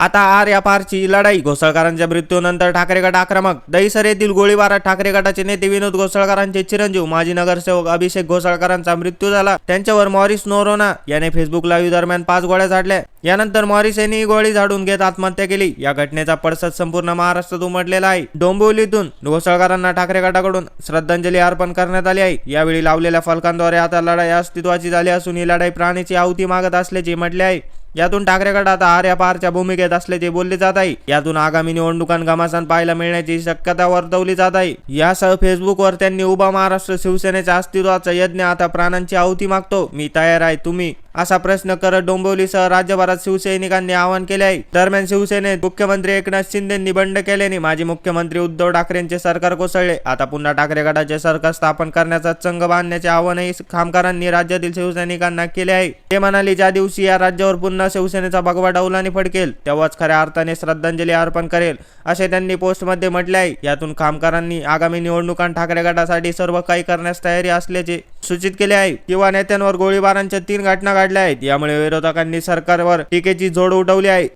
आता आर या पारची लढाई घोसळकरांच्या मृत्यूनंतर ठाकरे गट आक्रमक. दहिसर येथील गोळीबारात ठाकरे गटाचे नेते विनोद घोसळकरांचे चिरंजीव माजी नगरसेवक अभिषेक घोसळकरांचा मृत्यू झाला. त्यांच्यावर मॉरिस नोरोना याने फेसबुक लाईव्ह दरम्यान पाच गोळ्या झाडल्या. यानंतर मॉरिस यांनी ही गोळी झाडून घेत आत्महत्या केली. या घटनेचा पडसाद संपूर्ण महाराष्ट्रात उमटलेला आहे. डोंबिवलीतून घोसळकरांना ठाकरे गटाकडून श्रद्धांजली अर्पण करण्यात आली आहे. यावेळी लावलेल्या फलकांद्वारे आता लढाई अस्तित्वाची झाली असून ही लढाई प्राण्याची आहुती मागत असल्याचे म्हटले आहे. यातून ठाकरे आता आर्या पारच्या भूमिकेत असल्याचे बोलले जात आहे यातून आगामी निवडणुकांत घमासान पाहायला मिळण्याची शक्यता वर्तवली जात आहे यासह फेसबुकवर त्यांनी उभा महाराष्ट्र शिवसेनेच्या अस्तित्वाचा यज्ञ आता प्राणांची आहुती मागतो. मी तयार आहे तुम्ही असा प्रश्न करत डोंबिवलीसह राज्यभरात शिवसैनिकांनी आवाहन केले आहे. दरम्यान शिवसेनेत मुख्यमंत्री एकनाथ शिंदेंनी बंड केल्याने माजी मुख्यमंत्री उद्धव ठाकरेंचे सरकार कोसळले. आता पुन्हा ठाकरे गटाचे सरकार स्थापन करण्याचा चंग बांधण्याचे आवाहनही खामकरांनी राज्यातील शिवसैनिकांना केले आहे. ते म्हणाले ज्या दिवशी या राज्यावर पुन्हा शिवसेनेचा भगवा डौलाने फडकेल तेव्हाच खऱ्या अर्थाने श्रद्धांजली अर्पण करेल असे त्यांनी पोस्टमध्ये म्हटले आहे. यातून खामकरांनी आगामी निवडणुकांत ठाकरे गटासाठी सर्व काही करण्यास तयारी असल्याचे सूचित केले आहे किंवा नेत्यांवर गोळीबारांच्या तीन घटना घडल्या आहेत. यामुळे विरोधकांनी सरकारवर टीकेची जोड उठवली आहे.